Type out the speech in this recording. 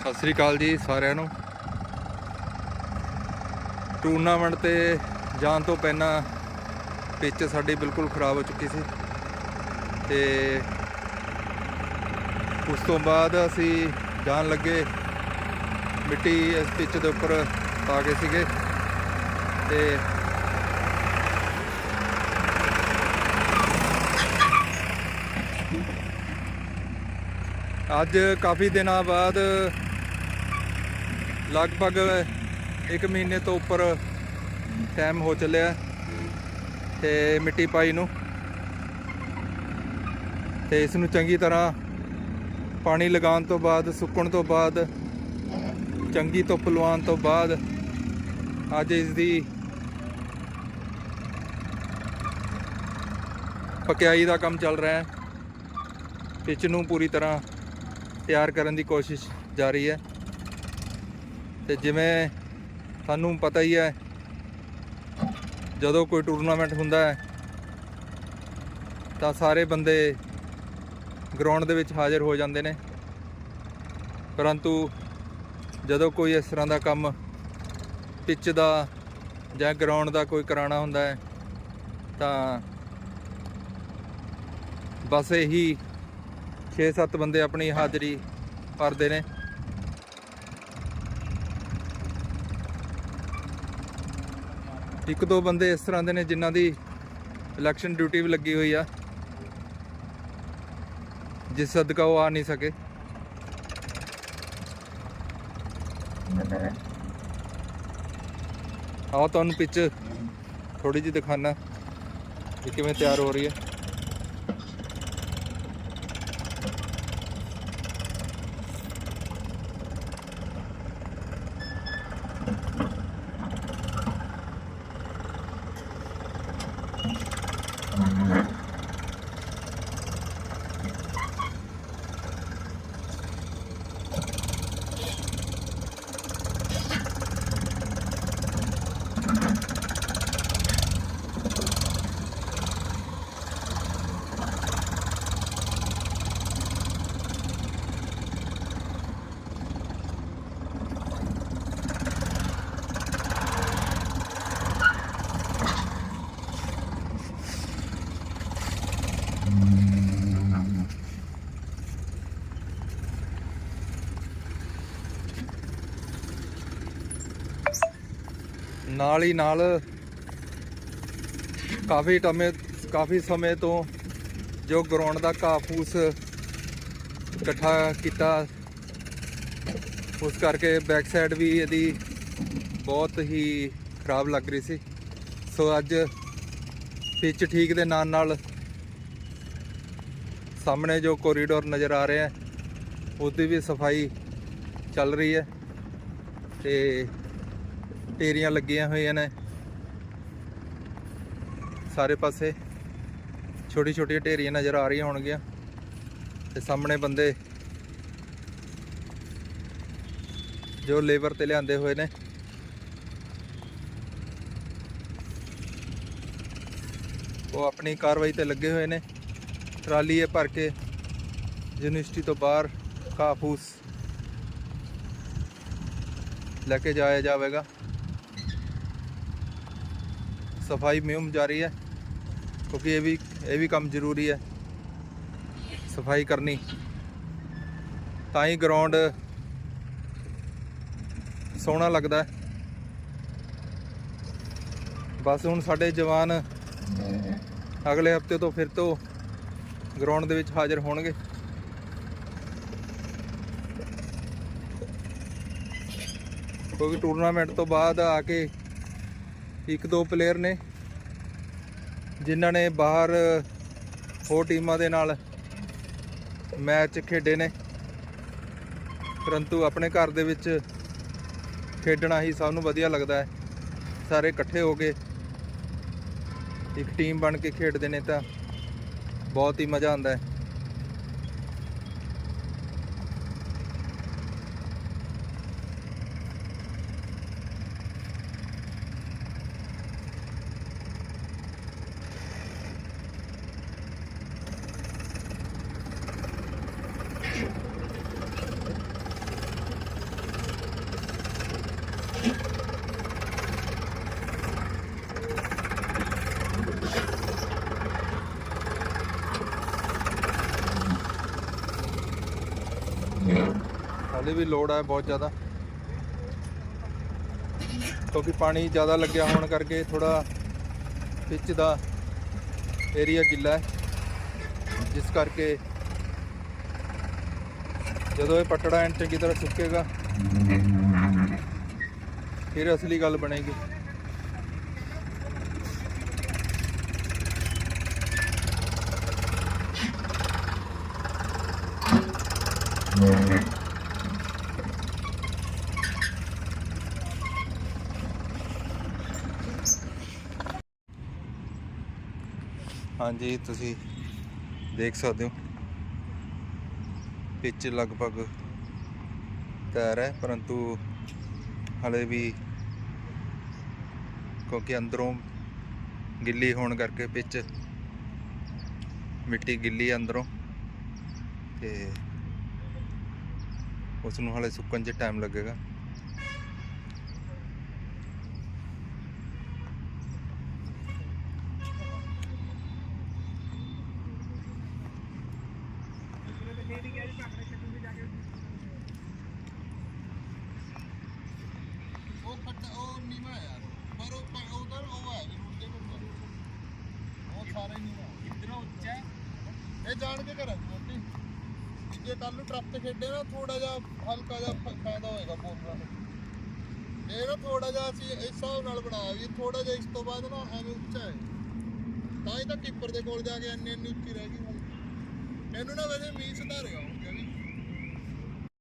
ਸਤਿ ਸ੍ਰੀ ਅਕਾਲ ਜੀ ਸਾਰਿਆਂ ਨੂੰ। ਟੂਰਨਾਮੈਂਟ ਤੇ ਜਾਣ ਤੋਂ ਪਹਿਲਾਂ ਪਿੱਚ ਸਾਡੀ ਬਿਲਕੁਲ ਖਰਾਬ ਹੋ ਚੁੱਕੀ ਸੀ ਤੇ ਉਸ ਤੋਂ ਬਾਅਦ ਅਸੀਂ ਜਾਣ ਲੱਗੇ ਮਿੱਟੀ ਇਸ ਪਿੱਚ ਦੇ ਉੱਪਰ ਪਾ ਗਏ ਸੀਗੇ ਤੇ ਅੱਜ ਕਾਫੀ ਦਿਨਾਂ ਬਾਅਦ ਲਗਭਗ 1 ਮਹੀਨੇ ਤੋਂ ਉੱਪਰ ਟਾਈਮ ਹੋ ਚੱਲਿਆ ਤੇ ਮਿੱਟੀ ਪਾਈ ਨੂੰ। ਤੇ ਇਸ ਨੂੰ ਚੰਗੀ ਤਰ੍ਹਾਂ ਪਾਣੀ ਲਗਾਉਣ ਤੋਂ ਬਾਅਦ, ਸੁੱਕਣ ਤੋਂ ਬਾਅਦ, ਚੰਗੀ ਧੁੱਪ ਲਵਾਉਣ ਤੋਂ ਬਾਅਦ ਅੱਜ ਇਸ ਦੀ ਪਕਿਆਈ ਦਾ ਕੰਮ ਚੱਲ ਰਿਹਾ ਹੈ। ਪਿੱਚ ਨੂੰ ਪੂਰੀ ਤਰ੍ਹਾਂ ਤਿਆਰ ਕਰਨ ਦੀ ਕੋਸ਼ਿਸ਼ ਜਾਰੀ ਹੈ। ਤੇ ਜਿਵੇਂ ਸਾਨੂੰ ਪਤਾ ਹੀ ਹੈ, ਜਦੋਂ ਕੋਈ ਟੂਰਨਾਮੈਂਟ ਹੁੰਦਾ ਹੈ, ਤਾਂ ਸਾਰੇ ਬੰਦੇ ਗਰਾਊਂਡ ਦੇ ਵਿੱਚ ਹਾਜ਼ਰ ਹੋ ਜਾਂਦੇ ਨੇ। ਪਰੰਤੂ ਜਦੋਂ ਕੋਈ ਇਸ ਤਰ੍ਹਾਂ ਦਾ ਕੰਮ ਪਿੱਚ ਦਾ ਜਾਂ ਗਰਾਊਂਡ ਦਾ ਕੋਈ ਕਰਾਉਣਾ ਹੁੰਦਾ ਹੈ, ਤਾਂ ਬਸ ਇਹੀ 6-7 ਬੰਦੇ ਆਪਣੀ ਹਾਜ਼ਰੀ ਭਰਦੇ ਨੇ। ਇੱਕ ਦੋ ਬੰਦੇ ਇਸ ਤਰ੍ਹਾਂ ਦੇ ਨੇ ਜਿਨ੍ਹਾਂ ਦੀ ਇਲੈਕਸ਼ਨ ਡਿਊਟੀ ਵੀ ਲੱਗੀ ਹੋਈ ਆ। ਜਿਸ ਸਦਕਾ ਉਹ ਆ ਨਹੀਂ ਸਕੇ। ਆਓ ਤੁਹਾਨੂੰ ਪਿੱਚ ਥੋੜੀ ਜਿਹੀ ਦਿਖਾਣਾ ਕਿ ਕਿਵੇਂ ਤਿਆਰ ਹੋ ਰਹੀ ਹੈ। ਨਾਲ ਹੀ ਨਾਲ ਕਾਫੀ ਟਮੇ, ਕਾਫੀ ਸਮੇਂ ਤੋਂ ਜੋ ਗਰਾਊਂਡ ਦਾ ਘਾਹ ਇਕੱਠਾ ਕੀਤਾ, ਉਸ ਕਰਕੇ ਬੈਕ ਸਾਈਡ ਵੀ ਇਹਦੀ ਬਹੁਤ ਹੀ ਖਰਾਬ ਲੱਗ ਰਹੀ ਸੀ। ਸੋ ਅੱਜ ਪਿੱਚ ਠੀਕ ਦੇ ਨਾਲ ਨਾਲ ਸਾਹਮਣੇ ਜੋ ਕੋਰੀਡੋਰ ਨਜ਼ਰ ਆ ਰਿਹਾ ਹੈ, ਉਹਦੀ ਵੀ ਸਫ਼ਾਈ ਚੱਲ ਰਹੀ ਹੈ ਤੇ ਢੇਰੀਆਂ ਲੱਗੀਆਂ ਹੋਈਆਂ ਨੇ। ਸਾਰੇ ਪਾਸੇ ਛੋਟੀ ਛੋਟੀਆਂ ਢੇਰੀਆਂ ਨਜ਼ਰ ਆ ਰਹੀਆਂ ਹੋਣਗੀਆਂ ਤੇ ਸਾਹਮਣੇ ਬੰਦੇ ਜੋ ਲੇਬਰ ਤੇ ਲਿਆਂਦੇ ਹੋਏ ਨੇ। ਉਹ ਆਪਣੀ ਕਾਰਵਾਈ ਤੇ ਲੱਗੇ ਹੋਏ ਨੇ। ਟਰਾਲੀ ਇਹ ਭਰ ਕੇ ਯੂਨੀਵਰਸਿਟੀ ਤੋਂ ਬਾਹਰ ਘਾਹ ਲੈ ਕੇ ਜਾਇਆ ਜਾਵੇਗਾ। ਸਫ਼ਾਈ ਮੁਹਿੰਮ ਜਾਰੀ ਹੈ, ਕਿਉਂਕਿ ਇਹ ਵੀ ਇਹ ਵੀ ਕੰਮ ਜ਼ਰੂਰੀ ਹੈ, ਸਫ਼ਾਈ ਕਰਨੀ। ਤਾਂ ਹੀ ਗਰਾਊਂਡ ਸੋਹਣਾ ਲੱਗਦਾ ਬਸ ਹੁਣ ਸਾਡੇ ਜਵਾਨ ਅਗਲੇ ਹਫ਼ਤੇ ਤੋਂ ਫਿਰ ਤੋਂ ਗਰਾਊਂਡ ਦੇ ਵਿੱਚ ਹਾਜ਼ਰ ਹੋਣਗੇ। ਕਿਉਂਕਿ ਟੂਰਨਾਮੈਂਟ ਤੋਂ ਬਾਅਦ ਆ ਕੇ ਇੱਕ ਦੋ ਪਲੇਅਰ ਨੇ, ਜਿਨ੍ਹਾਂ ਨੇ ਬਾਹਰ ਹੋਰ ਟੀਮਾਂ ਦੇ ਨਾਲ ਮੈਚ ਖੇਡੇ ਨੇ। ਪਰੰਤੂ ਆਪਣੇ ਘਰ ਦੇ ਵਿੱਚ ਖੇਡਣਾ ਹੀ ਸਭ ਨੂੰ ਵਧੀਆ ਲੱਗਦਾ ਹੈ। ਸਾਰੇ ਇਕੱਠੇ ਹੋ ਕੇ ਇੱਕ ਟੀਮ ਬਣ ਕੇ ਖੇਡਦੇ ਨੇ ਤਾਂ ਬਹੁਤ ਹੀ ਮਜ਼ਾ ਆਉਂਦਾ ਹੈ। ਹਾਲੇ ਵੀ ਲੋਡ ਹੈ ਬਹੁਤ ਜ਼ਿਆਦਾ। ਕਿਉਂਕਿ ਪਾਣੀ ਜ਼ਿਆਦਾ ਲੱਗਿਆ ਹੋਣ ਕਰਕੇ ਥੋੜਾ ਪਿੱਚ ਦਾ ਏਰੀਆ ਗਿੱਲਾ ਹੈ। ਜਿਸ ਕਰਕੇ ਜਦੋਂ ਇਹ ਪਟੜਾ ਐਨ ਚੰਗੀ ਤਰ੍ਹਾਂ ਸੁੱਕੇਗਾ, ਫਿਰ ਅਸਲੀ ਗੱਲ ਬਣੇਗੀ। ਹਾਂਜੀ, ਤੁਸੀਂ ਦੇਖ ਸਕਦੇ ਹੋ। ਪਿੱਚ ਲਗਭਗ ਤਿਆਰ ਹੈ, ਪਰੰਤੂ ਹਲੇ ਵੀ ਕਿਉਂਕਿ ਅੰਦਰੋਂ ਗਿੱਲੀ ਹੋਣ ਕਰਕੇ ਪਿੱਚ ਮਿੱਟੀ ਗਿੱਲੀ ਹੈ ਅੰਦਰੋਂ ਤੇ ਉਸ ਨੂੰ ਹਲੇ ਸੁੱਕਣ 'ਚ ਟਾਈਮ ਲੱਗੇਗਾ। ਉਹ ਖੱਡਾ ਉਹ ਨੀਵਾ ਯਾਰ। ਪਰ ਉਹ ਪ- ਉਧਰ ਉਹ ਹੈ ਜ਼ਰੂਰ ਦੇ ਕੋਲ ਉਹ ਸਾਰਾ ਹੀ ਨੀਵਾ ਇਧਰੋਂ ਉੱਚਾ ਇਹ ਜਾਣ ਕੇ ਕਰਾਂ ਛੋਟੀ ਜੇ ਕੱਲ ਨੂੰ ਟਰੱਕ ਤੇ ਖੇਡੇ ਨਾ ਥੋੜਾ ਜਿਹਾ ਹਲਕਾ ਜਿਹਾ ਫਾਇਦਾ ਹੋਏਗਾ ਬੋਲਣਾ ਇਹ ਨਾ ਥੋੜਾ ਜਿਹਾ ਅਸੀਂ ਇਸ ਹਿਸਾਬ ਨਾਲ ਬਣਾਇਆ ਵੀ ਥੋੜਾ ਜਿਹਾ ਇਸ ਤੋਂ ਬਾਅਦ ਨਾ ਐਵੇਂ ਉੱਚਾ ਹੈ। ਤਾਂ ਹੀ ਤਾਂ ਕੀਪਰ ਦੇ ਕੋਲ ਜਾ ਕੇ ਇੰਨੀ ਇੰਨੀ ਉੱਚੀ ਰਹਿ ਗਈ ਹੁਣ। ਇਹਨੂੰ ਨਾ ਵੈਸੇ ਮੀਂਹ ਸੁਧਾਰਿਆ